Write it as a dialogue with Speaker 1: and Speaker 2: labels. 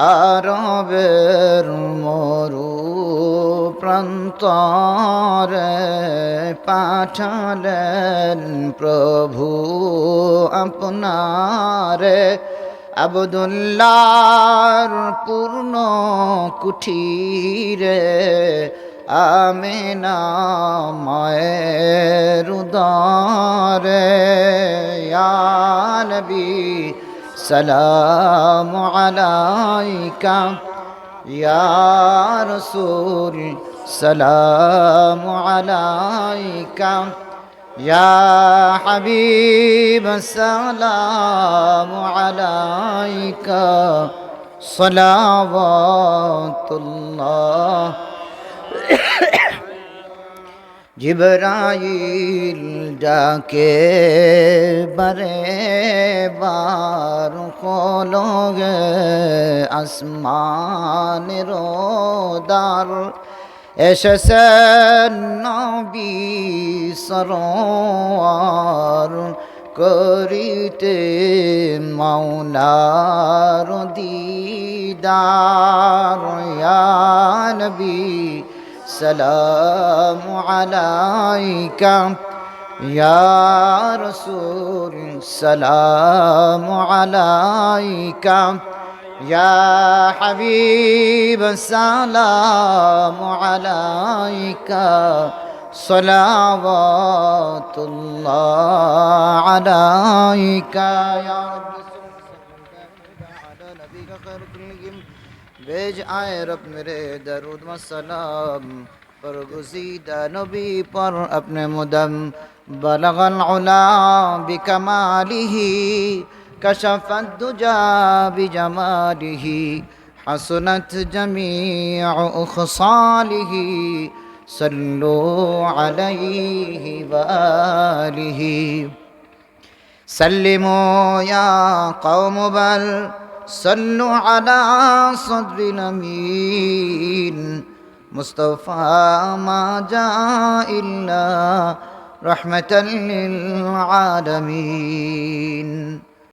Speaker 1: আরবের মরু প্রান্তরে পাঠালেন প্রভু আপনারে। আবদুল্লার পূর্ণ কুঠিরে আমেনা মায়ের উদারে। ইয়া নবী সালাম আলাইকা ইয়া রসুল সালাম আলাইকা يا حبيب السلام عليك صلوات الله জিবরাইল ডাকে বারে বার কলগে আসমানের দার এসেছেন নবী সরোয়ার, করিতে মাওলার দিদার। নবী, সালাম আলাইকা। ইয়া রসুল, সালাম عليك يا حبيب السلام عليك صلوات الله عليك يا رب بیج آئے رب میرے درود و سلام پر گزیدہ نبی پر اپنے مدم بلغ العلا بکمالہی كشف الدجى بجماله حسنت جميع أخصاله. صلوا عليه وآله. سلموا يا قوم بل صلوا على صدر نمين مصطفى ما جاء إلا رحمة للعالمين.